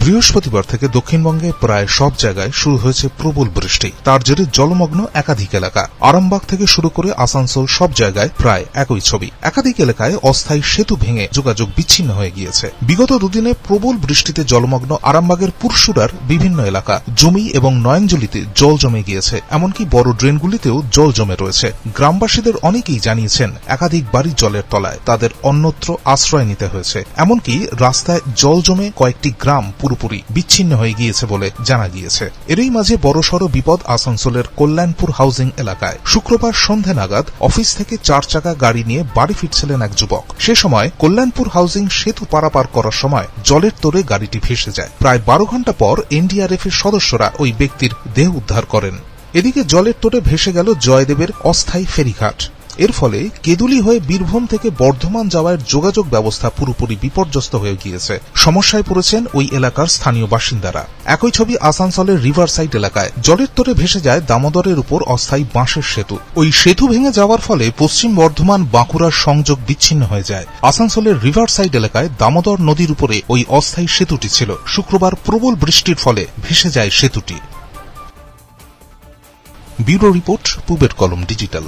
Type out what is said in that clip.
বৃহস্পতিবার থেকে দক্ষিণবঙ্গে প্রায় সব জায়গায় শুরু হয়েছে প্রবল বৃষ্টি। তার জেরে জলমগ্ন একাধিক এলাকা। আরামবাগ থেকে শুরু করে আসানসোল সব জায়গায় প্রায় একই ছবি। একাধিক এলাকায় অস্থায়ী সেতু ভেঙে যোগাযোগ বিচ্ছিন্ন হয়ে গিয়েছে। বিগত দুদিনে প্রবল বৃষ্টিতে জলমগ্ন আরামবাগের পুরসুরার বিভিন্ন এলাকা। জমি এবং নয়নজলিতে জল জমে গিয়েছে। এমনকি বড় ড্রেনগুলিতেও জল জমে রয়েছে। গ্রামবাসীদের অনেকেই জানিয়েছেন, একাধিক বাড়ি জলের তলায় তাদের অন্যত্র আশ্রয় নিতে হয়েছে। এমনকি রাস্তায় জল জমে কয়েকটি গ্রাম পুরোপুরি বিচ্ছিন্ন হয়ে গিয়েছে বলে জানা গিয়েছে। এরই মাঝে বড়সড় বিপদ আসানসোলের কল্যাণপুর হাউজিং এলাকায় শুক্রবার সন্ধে নাগাদ অফিস থেকে চার চাকা গাড়ি নিয়ে বাড়ি ফিরছিলেন এক যুবক। সে সময় কল্যাণপুর হাউজিং সেতু পারাপার করার সময় জলের তোরে গাড়িটি ভেসে যায়। প্রায় বারো ঘণ্টা পর এনডিআরএফ এর সদস্যরা ওই ব্যক্তির দেহ উদ্ধার করেন। এদিকে জলের তোরে ভেসে গেল জয়দেবের অস্থায়ী ফেরিঘাট। এর ফলে কেদুলি হয়ে বীরভূম থেকে বর্ধমান যাওয়ার যোগাযোগ ব্যবস্থা পুরোপুরি বিপর্যস্ত হয়ে গিয়েছে। সমস্যায় পড়েছেন ওই এলাকার স্থানীয় বাসিন্দারা। একই ছবি আসানসোলের রিভার সাইড এলাকায়। জলের তোরে ভেসে যায় দামোদরের উপর অস্থায়ী বাঁশের সেতু। ওই সেতু ভেঙে যাওয়ার ফলে পশ্চিম বর্ধমান বাঁকুড়ার সংযোগ বিচ্ছিন্ন হয়ে যায়। আসানসোলের রিভার সাইড এলাকায় দামোদর নদীর উপরে ওই অস্থায়ী সেতুটি ছিল। শুক্রবার প্রবল বৃষ্টির ফলে ভেসে যায় সেতুটি। ব্যুরো রিপোর্ট, পুবের কলম ডিজিটাল।